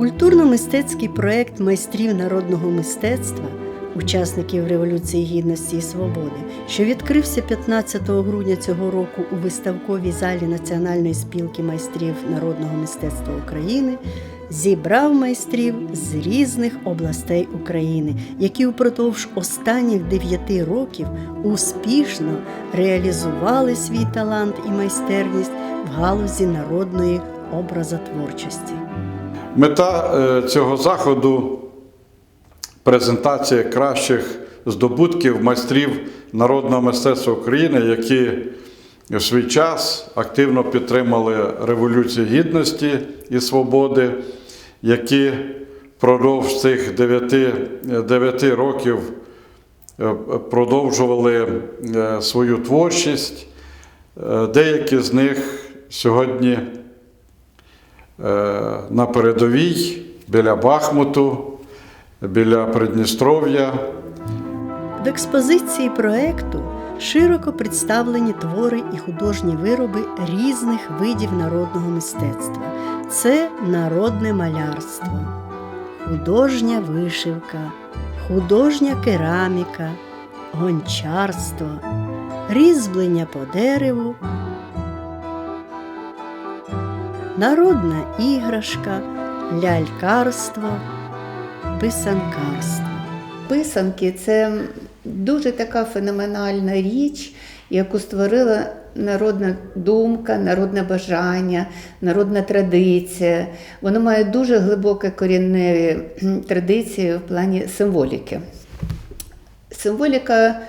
Культурно-мистецький проєкт майстрів народного мистецтва, учасників Революції Гідності і Свободи, що відкрився 15 грудня цього року у виставковій залі Національної спілки майстрів народного мистецтва України, зібрав майстрів з різних областей України, які упродовж останніх дев'яти років успішно реалізували свій талант і майстерність в галузі народної образотворчості. Мета е, цього заходу презентація кращих здобутків майстрів народного мистецтва України, які в свій час активно підтримали Революцію Гідності і Свободи, які впродовж цих 9, 9 років е, продовжували е, свою творчість. Е, Деякі з них сьогодні е, на передовій біля Бахмуту, біля Придністров'я. В експозиції проекту широко представлені твори і художні вироби різних видів народного мистецтва. Це народне малярство, художня вишивка, художня кераміка, гончарство, різьблення по дереву, народна іграшка, лялькарство, писанкарство. Писанки це дуже така феноменальна річ, яку створила народна думка, народне бажання, народна традиція. Воно має дуже глибоке корінневі традиції в плані символіки. Символіка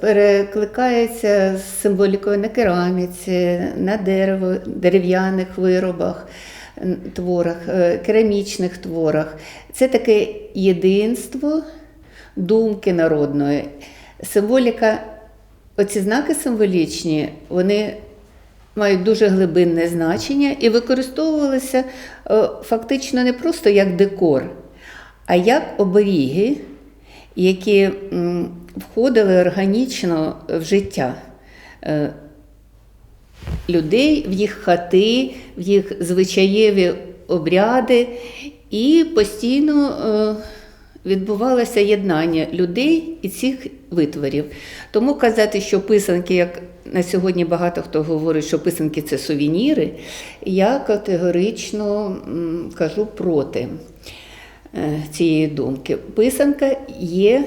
перекликається з символікою на кераміці, на дерево, дерев'яних виробах, творах, е, керамічних творах. Це таке єдинство думки народної. Символіка, оці знаки символічні, вони мають дуже глибинне значення і використовувалися е, фактично не просто як декор, а як оберіги, які входили органічно в життя е, людей, в їх хати, в їх звичаєві обряди, і постійно е, відбувалося єднання людей і цих витворів. Тому казати, що писанки, як на сьогодні багато хто говорить, що писанки це сувеніри, я категорично кажу проти цієї думки. Писанка є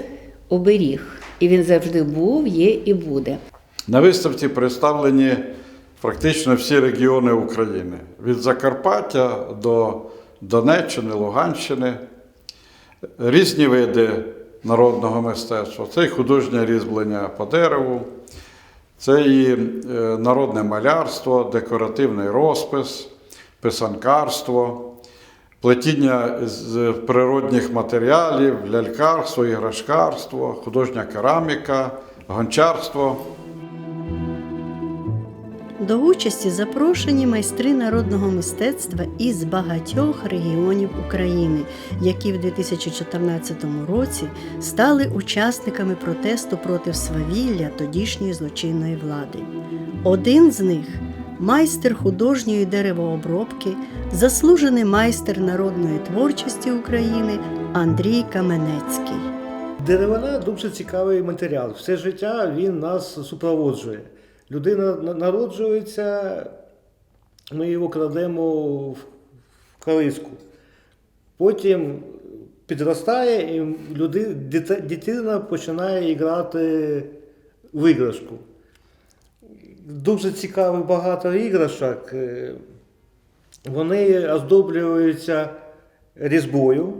оберіг, і він завжди був, є і буде. На виставці представлені практично всі регіони України від Закарпаття до Донеччини, Луганщини, різні види народного мистецтва. Це і художнє різьблення по дереву, це і е, народне малярство, декоративний розпис, писанкарство, плетіння з природних матеріалів, лялькарство, іграшкарство, художня кераміка, гончарство. До участі запрошені майстри народного мистецтва із багатьох регіонів України, які в 2014 році стали учасниками протесту проти свавілля тодішньої злочинної влади. Один з них майстер художньої деревообробки, заслужений майстер народної творчості України Андрій Каменецький. Деревина дуже цікавий матеріал. Все життя він нас супроводжує. Людина народжується, ми його кладемо в в. Потім підростає, і люди, дитина починає грати в іграшку. Дуже цікаво багато іграшок. Вони оздоблюються різьбою.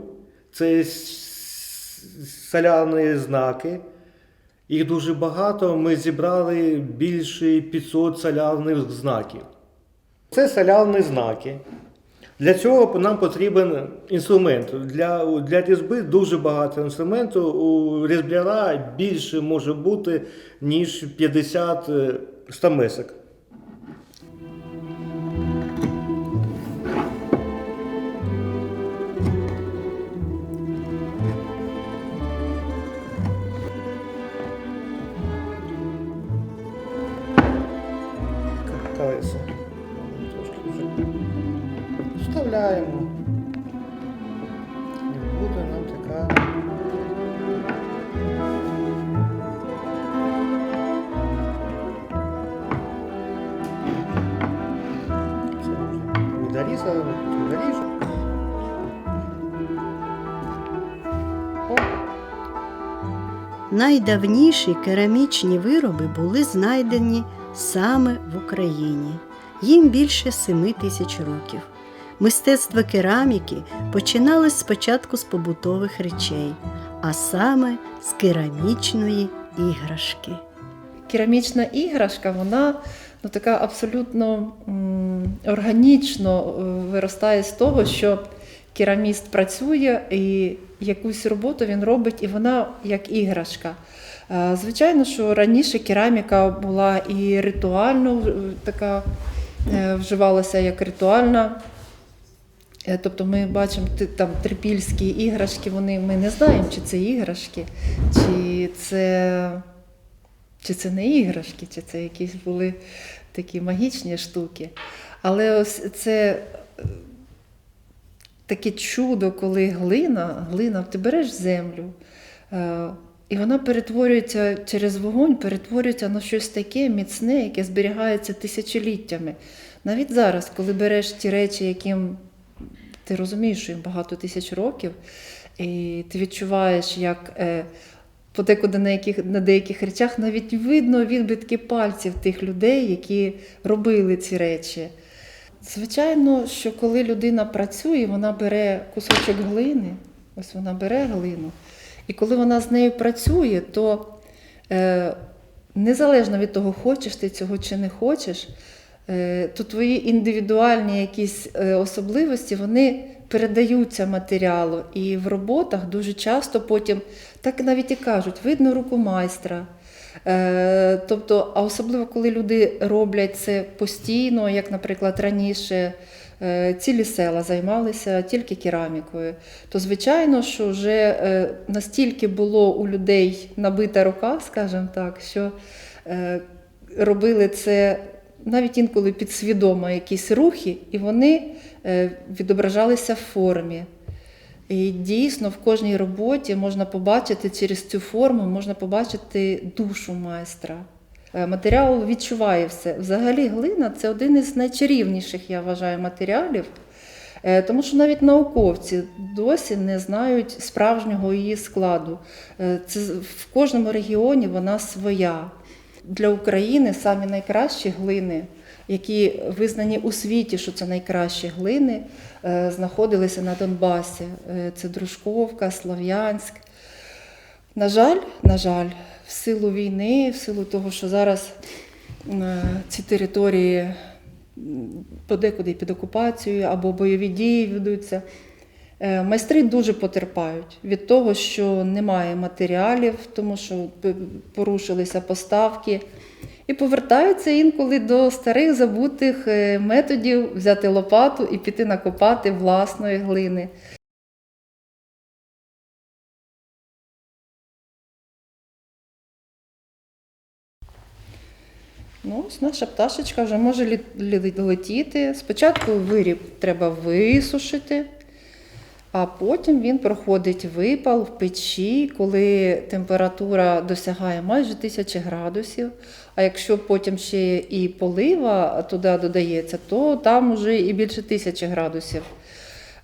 Це соляні знаки. Їх дуже багато. Ми зібрали більше 500 солярних знаків. Це солярні знаки. Для цього нам потрібен інструмент. Для, для різьби дуже багато інструменту. У різбляра більше може бути, ніж 50 е, стамесок. колеса. Вставляємо. І буде нам така. Дорізали, доріжу. Найдавніші керамічні вироби були знайдені саме в Україні. Їм більше семи тисяч років. Мистецтво кераміки починалось спочатку з побутових речей, а саме з керамічної іграшки. керамічна іграшка, вона ну, така абсолютно м, органічно е, виростає з того, що кераміст працює і якусь роботу він робить, і вона як іграшка. Е, Звичайно, що раніше кераміка була і ритуально така е, вживалася як ритуальна. Е, Тобто ми бачимо там трипільські іграшки, вони, ми не знаємо, чи це іграшки, чи це чи це не іграшки, чи це якісь були такі магічні штуки. Але ось це таке чудо, коли глина, глина, ти береш землю, і вона перетворюється через вогонь, перетворюється на щось таке міцне, яке зберігається тисячоліттями. Навіть зараз, коли береш ті речі, яким ти розумієш, що їм багато тисяч років, і ти відчуваєш, як е, подекуди на, яких, на деяких речах навіть видно відбитки пальців тих людей, які робили ці речі. Звичайно, що коли людина працює, вона бере кусочок глини, ось вона бере глину, і коли вона з нею працює, то е, незалежно від того, хочеш ти цього чи не хочеш, е, то твої індивідуальні якісь е, особливості вони передаються матеріалу. І в роботах дуже часто потім так навіть і кажуть, видно руку майстра. Е, Тобто, а особливо коли люди роблять це постійно, як, наприклад, раніше цілі села займалися тільки керамікою, то звичайно, що вже е, настільки було у людей набита рука, скажімо так, що е, робили це навіть інколи підсвідомо якісь рухи, і вони е, відображалися в формі. І дійсно в кожній роботі можна побачити через цю форму, можна побачити душу майстра. Е, Матеріал відчуває все. Взагалі, глина це один із найчарівніших, я вважаю, матеріалів, Е, тому що навіть науковці досі не знають справжнього її складу. Е, Це в кожному регіоні вона своя. Для України самі найкращі глини, які визнані у світі, що це найкращі глини, знаходилися на Донбасі. Це Дружковка, Слов'янськ. На жаль, на жаль, в силу війни, в силу того, що зараз е, ці території подекуди під окупацією або бойові дії ведуться. Е, Майстри дуже потерпають від того, що немає матеріалів, тому що порушилися поставки. І повертаються інколи до старих забутих е, методів взяти лопату і піти накопати власної глини. Ну, ось наша пташечка вже може летіти. Спочатку виріб треба висушити, а потім він проходить випал в печі, коли температура досягає майже 1000 градусів. А якщо потім ще і полива туди додається, то там вже і більше 1000 градусів.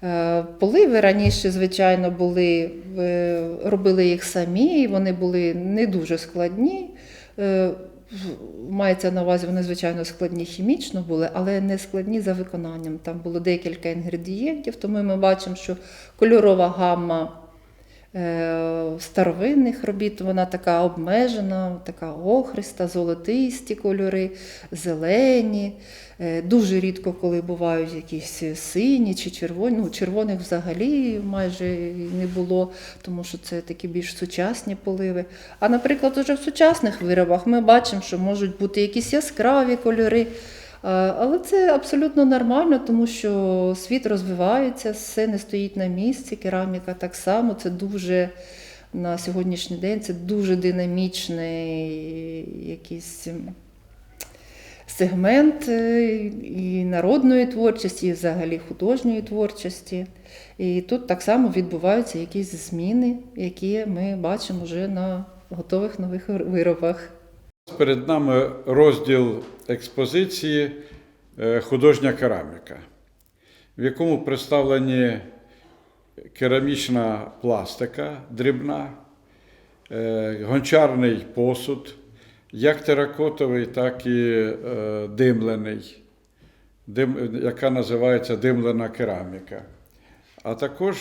Е, Поливи раніше, звичайно, були, е, робили їх самі, вони були не дуже складні. Мається на увазі, вони, звичайно, складні хімічно були, але не складні за виконанням. Там було декілька інгредієнтів, тому ми бачимо, що кольорова гамма е, старовинних робіт, вона така обмежена, така охриста, золотисті кольори, зелені. Е, Дуже рідко, коли бувають якісь сині чи червоні. Ну, червоних взагалі майже не було, тому що це такі більш сучасні поливи. А, наприклад, уже в сучасних виробах ми бачимо, що можуть бути якісь яскраві кольори. Е, Але це абсолютно нормально, тому що світ розвивається, все не стоїть на місці. Кераміка так само. Це дуже на сьогоднішній день це дуже динамічний якийсь сегмент е, і народної творчості, і взагалі художньої творчості. І тут так само відбуваються якісь зміни, які ми бачимо вже на готових нових виробах. Перед нами розділ експозиції е, художня кераміка. в якому представлені керамічна пластика дрібна, е, гончарний посуд, як теракотовий, так і е, димлений, дим, яка називається димлена кераміка. А також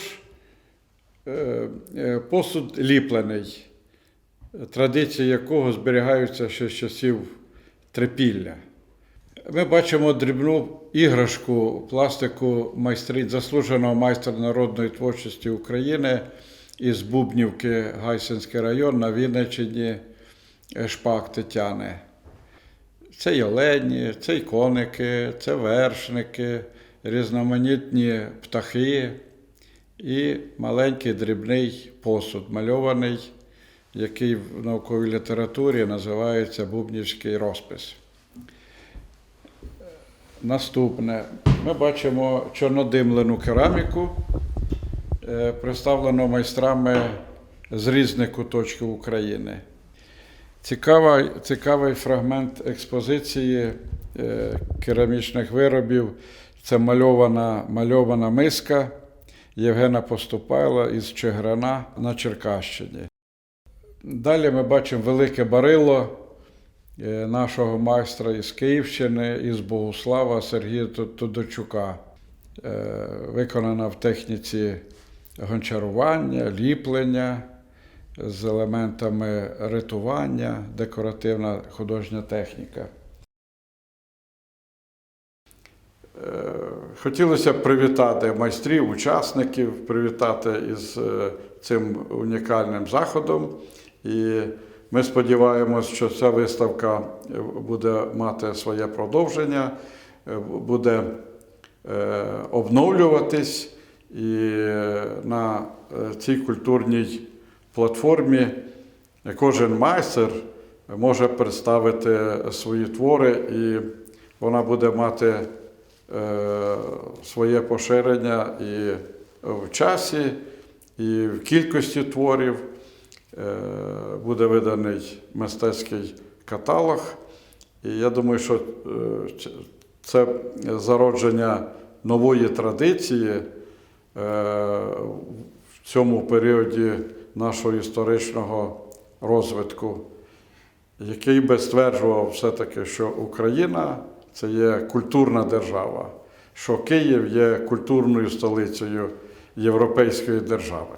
е, е, посуд ліплений, традиції якого зберігаються ще з часів трипілля. Ми бачимо дрібну іграшку пластику майстринь, заслуженого майстра народної творчості України із Бубнівки, Гайсинський район на Вінниччині Шпак Тетяни. Це й олені, це й коники, це вершники, різноманітні птахи і маленький дрібний посуд, мальований, який в науковій літературі називається Бубнівський розпис. Наступне. Ми бачимо чорнодимлену кераміку, е, представлену майстрами з різних куточків України. Цікава, цікавий фрагмент експозиції е, керамічних виробів. Це мальована, мальована миска Євгена Поступайла із Чиграна на Черкащині. Далі ми бачимо велике барило е, нашого майстра із Київщини, із Богуслава Сергія Тодорчука, е, виконана в техніці гончарування, ліплення з елементами ритування, декоративна художня техніка. Е, Хотілося б привітати майстрів, учасників, привітати із е, цим унікальним заходом. І ми сподіваємось, що ця виставка е, буде мати своє продовження, буде обновлюватись. І на цій культурній платформі кожен майстер може представити свої твори, і вона буде мати е, своє поширення і в часі, і в кількості творів. Е, Буде виданий мистецький каталог. І я думаю, що е, це зародження нової традиції в цьому періоді нашого історичного розвитку, який би стверджував все-таки, що Україна це є культурна держава, що Київ є культурною столицею Європейської держави.